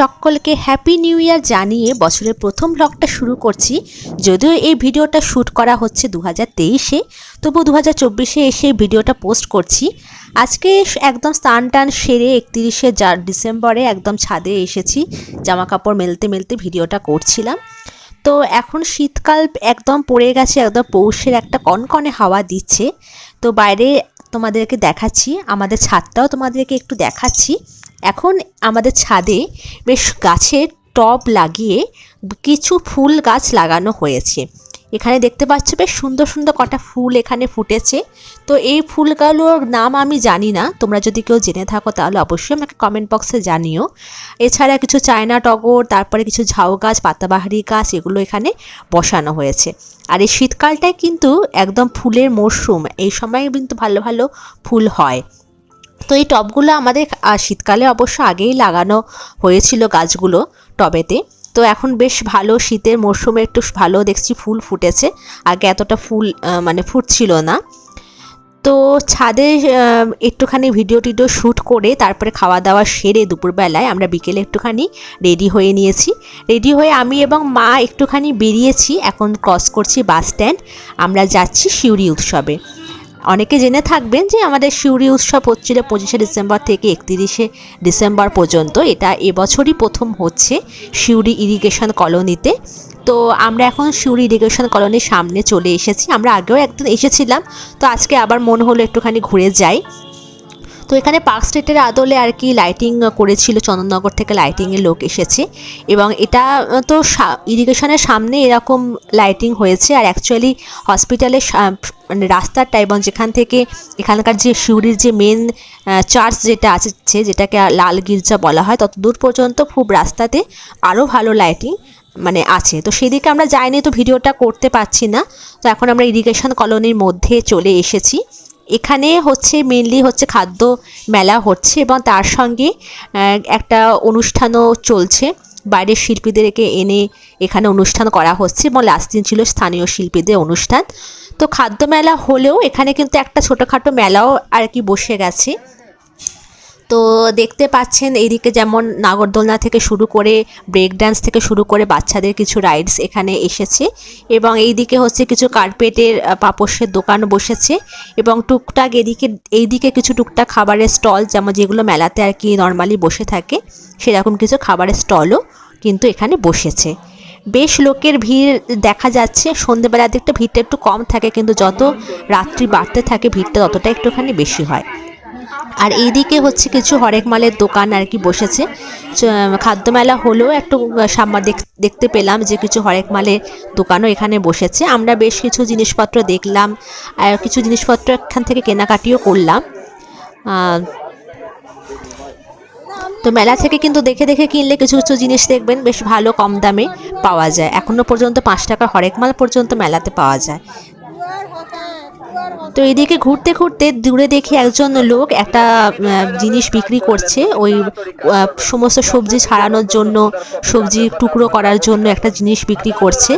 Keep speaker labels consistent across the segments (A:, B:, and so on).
A: সকলকে happy new year জানিয়ে বছরের প্রথম ব্লগটা শুরু করছি। যদিও এই ভিডিওটা শ্যুট করা হচ্ছে দু হাজার তেইশে, তবু দু হাজার চব্বিশে এসে ভিডিওটা পোস্ট করছি। আজকে একদম স্নান টান সেরে একত্রিশে ডিসেম্বরে একদম ছাদে এসেছি জামা কাপড় মেলতে মেলতে ভিডিওটা করছিলাম। তো এখন শীতকাল একদম পড়ে গেছে, একদম পৌষের একটা কনকনে হাওয়া দিচ্ছে। তো বাইরে তোমাদেরকে দেখাচ্ছি, আমাদের ছাদটাও তোমাদেরকে একটু দেখাচ্ছি। এখন আমাদের ছাদে বেশ গাছের টব লাগিয়ে কিছু ফুল গাছ লাগানো হয়েছে। এখানে দেখতে পাচ্ছ বেশ সুন্দর সুন্দর কটা ফুল এখানে ফুটেছে। তো এই ফুলগুলোর নাম আমি জানি না, তোমরা যদি কেউ জেনে থাকো তাহলে অবশ্যই আমাকে কমেন্ট বক্সে জানিও। এছাড়া কিছু চায়না টগর, তারপরে কিছু ঝাউ গাছ, পাতাবাহারি গাছ, এগুলো এখানে বসানো হয়েছে। আর এই শীতকালটায় কিন্তু একদম ফুলের মরশুম, এই সময় কিন্তু ভালো ভালো ফুল হয়। তো এই টবগুলো আমাদের শীতকালে অবশ্য আগেই লাগানো হয়েছিল গাছগুলো টবেতে। তো এখন বেশ ভালো, শীতের মরশুমে একটু ভালো দেখছি ফুল ফুটেছে। আগে এতটা ফুল মানে ফুটছিল না। তো ছাদে একটুখানি ভিডিও টিডিও শ্যুট করে তারপরে খাওয়া দাওয়া সেরে দুপুরবেলায় আমরা বিকেলে একটুখানি রেডি হয়ে নিয়েছি। রেডি হয়ে আমি এবং মা একটুখানি বেরিয়েছি, এখন ক্রস করছি বাস স্ট্যান্ড আমরা যাচ্ছি শিউরি উৎসবে। অনেকে জেনে থাকবেন যে আমাদের শিউরি উৎসব হচ্ছিল পঁচিশে ডিসেম্বর থেকে একত্রিশে ডিসেম্বর পর্যন্ত। এটা এবছরই প্রথম হচ্ছে শিউরি ইরিগেশন কলোনিতে। তো আমরা এখন শিউরি ইরিগেশন কলোনির সামনে চলে এসেছি। আমরা আগেও একদিন এসেছিলাম। তো আজকে আবার মন হলো একটুখানি ঘুরে যাই। তো এখানে পার্ক স্ট্রিটের আদলে আর কি লাইটিং করেছিল চন্দননগর থেকে লাইটিংয়ের লোক এসেছে। এবং এটা তো ইরিগেশনের সামনে এরকম লাইটিং হয়েছে। আর অ্যাকচুয়ালি হসপিটালের মানে রাস্তাটা এবং যেখান থেকে এখানকার যে সিউড়ির যে মেন চার্চ যেটা আছে, যেটাকে লাল গির্জা বলা হয় তত দূর পর্যন্ত খুব রাস্তাতে আরও ভালো লাইটিং মানে আছে। তো সেদিকে আমরা যাইনি, তো ভিডিওটা করতে পারছি না। তো এখন আমরা ইরিগেশন কলোনির মধ্যে চলে এসেছি। এখানে হচ্ছে মেনলি হচ্ছে খাদ্য মেলা হচ্ছে এবং তার সঙ্গে একটা অনুষ্ঠানও চলছে। বাইরের শিল্পীদেরকে এনে এখানে অনুষ্ঠান করা হচ্ছে এবং লাস্ট দিন ছিল স্থানীয় শিল্পীদের অনুষ্ঠান। তো খাদ্য মেলা হলেও এখানে কিন্তু একটা ছোটোখাটো মেলাও আর কি বসে গেছে। তো দেখতে পাচ্ছেন এইদিকে যেমন নাগরদোলনা থেকে শুরু করে ব্রেক ডান্স থেকে শুরু করে বাচ্চাদের কিছু রাইডস এখানে এসেছে এবং এইদিকে হচ্ছে কিছু কার্পেটের পাপোশের দোকান বসেছে এবং টুকটাক এদিকে, এইদিকে কিছু টুকটাক খাবারের স্টল যেমন যেগুলো মেলাতে আর কি নর্মালি বসে থাকে, সেরকম কিছু খাবারের স্টলও কিন্তু এখানে বসেছে। বেশ লোকের ভিড় দেখা যাচ্ছে, সন্ধেবেলার দিকটা ভিড়টা একটু কম থাকে কিন্তু যত রাত্রি বাড়তে থাকে ভিড়টা ততটা একটুখানি বেশি হয়। আর এইদিকে হচ্ছে কিছু হরেক মালের দোকান আর কি বসেছে। চ- খাদ্য মেলা হলেও একটু সামা দেখতে পেলাম যে কিছু হরেক মালের দোকানও এখানে বসেছে। আমরা বেশ কিছু জিনিসপত্র দেখলাম আর কিছু জিনিসপত্র এখান থেকে কেনাকাটিও করলাম। তো মেলা থেকে কিন্তু দেখে দেখে কিনলে কিছু কিছু জিনিস দেখবেন, বেশ ভালো কম দামে পাওয়া যায়। এখনও পর্যন্ত পাঁচ টাকা হরেক মাল পর্যন্ত মেলাতে পাওয়া যায়। তো এদিকে ঘুরতে ঘুরতে দূরে দেখি একজন লোক একটা জিনিস বিক্রি করছে। ওই সমস্ত সবজি ছাড়ানোর জন্য, সবজি টুকরো করার জন্য একটা জিনিস বিক্রি করছে।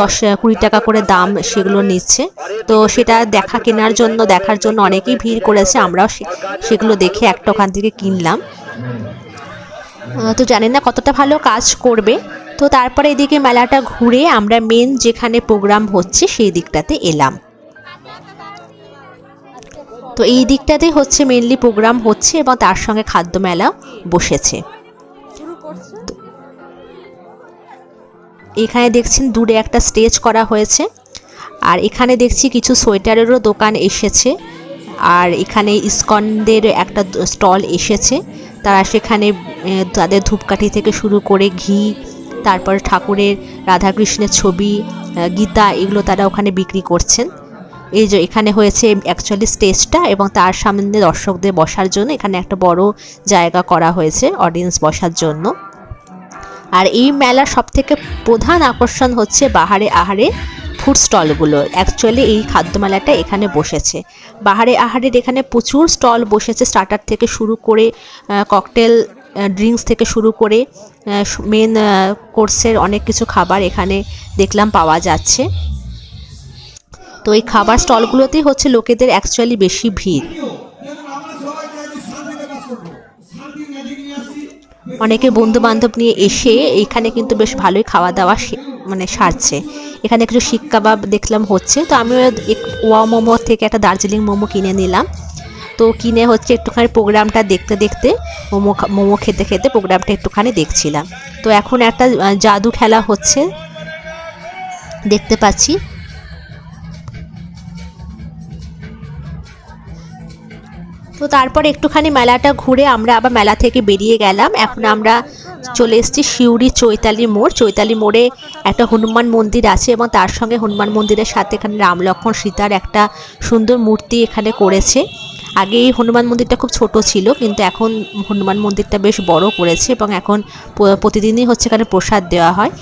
A: দশ কুড়ি টাকা করে দাম সেগুলো নিচ্ছে। তো সেটা দেখা, কেনার জন্য, দেখার জন্য অনেকেই ভিড় করেছে। আমরাও সেগুলো দেখে একটা ওখান থেকে কিনলাম। তো জানি না কতটা ভালো কাজ করবে। তো তারপরে এদিকে মেলাটা ঘুরে আমরা মেন যেখানে প্রোগ্রাম হচ্ছে সেই দিকটাতে এলাম। তো এই দিকটাতে হচ্ছে মেনলি প্রোগ্রাম হচ্ছে এবং তার সঙ্গে খাদ্য মেলা বসেছে। এখানে দেখছেন দূরে একটা স্টেজ করা হয়েছে। আর এখানে দেখছি কিছু সোয়েটারেরও দোকান এসেছে। আর এখানে ইসকনদের একটা স্টল এসেছে। তারা সেখানে তাদের ধূপকাঠি থেকে শুরু করে ঘি, তারপর ঠাকুরের রাধাকৃষ্ণের ছবি গীতা, এগুলো তারা ওখানে বিক্রি করছেন। এই যে এখানে হয়েছে অ্যাকচুয়ালি স্টেজটা এবং তার সামনে দর্শকদের বসার জন্য এখানে একটা বড় জায়গা করা হয়েছে অডিয়েন্স বসার জন্য। আর এই মেলার সবথেকে প্রধান আকর্ষণ হচ্ছে বাহারে আহারে ফুড স্টলগুলো অ্যাকচুয়ালি এই খাদ্য মেলাটা এখানে বসেছে। বাহারে আহারের এখানে প্রচুর স্টল বসেছে স্টার্টার থেকে শুরু করে ককটেল ড্রিঙ্কস থেকে শুরু করে মেন কোর্সের অনেক কিছু খাবার এখানে দেখলাম পাওয়া যাচ্ছে। তো এই খাবার স্টলগুলোতেই হচ্ছে লোকেদের অ্যাকচুয়ালি বেশি ভিড়। অনেকে বন্ধু বান্ধব নিয়ে এসে এখানে কিন্তু বেশ ভালোই খাওয়া দাওয়া মানে সারছে। এখানে কিছু শিক কাবাব দেখলাম হচ্ছে। তো এক- ওয়া মোমো থেকে একটা দার্জিলিং মোমো কিনে নিলাম। তো কিনে হচ্ছে একটুখানি প্রোগ্রামটা দেখতে দেখতে মোমো মোমো খেতে খেতে প্রোগ্রামটা একটুখানি দেখছিলাম। তো এখন একটা জাদু খেলা হচ্ছে। দেখতে পাচ্ছি। তো তারপর একটুখানি মেলাটা ঘুরে আমরা আবার মেলা থেকে বেরিয়ে গেলাম। এখন আমরা চলে এসেছি সিউড়ি চৈতালি মোড়। চৈতালি মোড়ে একটা হনুমান মন্দির আছে এবং তার সঙ্গে হনুমান মন্দিরের সাথে এখানে রাম লক্ষ্মণ সীতার একটা সুন্দর মূর্তি এখানে করেছে। আগে এই হনুমান মন্দিরটা খুব ছোট ছিল, কিন্তু এখন হনুমান মন্দিরটা বেশ বড় করেছে এবং এখন প্রতিদিনই হচ্ছে এখানে প্রসাদ দেওয়া হয়।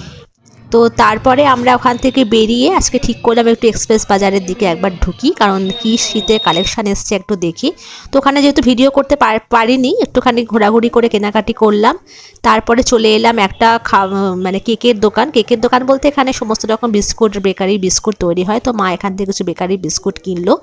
A: তো তারপরে আমরা ওখান থেকে বেরিয়ে আজকে ঠিক করলাম একটু এক্সপ্রেস বাজারের দিকে একবার ঢুকি, কারণ কি শীতের কালেকশান এসছে একটু দেখি। তো ওখানে যেহেতু ভিডিও করতে পার- পারিনি, একটুখানি ঘোরাঘুরি করে কেনাকাটি করলাম। তারপরে চলে এলাম একটা খা মানে কেকের দোকান। কেকের দোকান বলতে এখানে সমস্ত রকম বিস্কুট, বেকারি বিস্কুট তৈরি হয়। তো মা এখান থেকে কিছু বেকারি বিস্কুট কিনলো।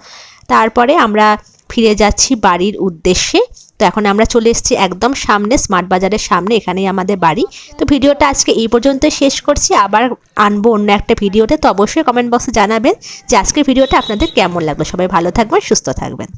A: তারপরে আমরা ফিরে যাচ্ছি বাড়ির উদ্দেশ্যে। তো এখন আমরা চলে এসেছি একদম সামনে স্মার্ট বাজারের সামনে, এখানেই আমাদের বাড়ি। তো ভিডিওটা আজকে এই পর্যন্ত শেষ করছি। আবার আনব অন্য একটা ভিডিওতে। তো অবশ্যই কমেন্ট বক্সে জানাবেন যে আজকের ভিডিওটা আপনাদের কেমন লাগল। সবাই ভালো থাকবেন, সুস্থ থাকবেন।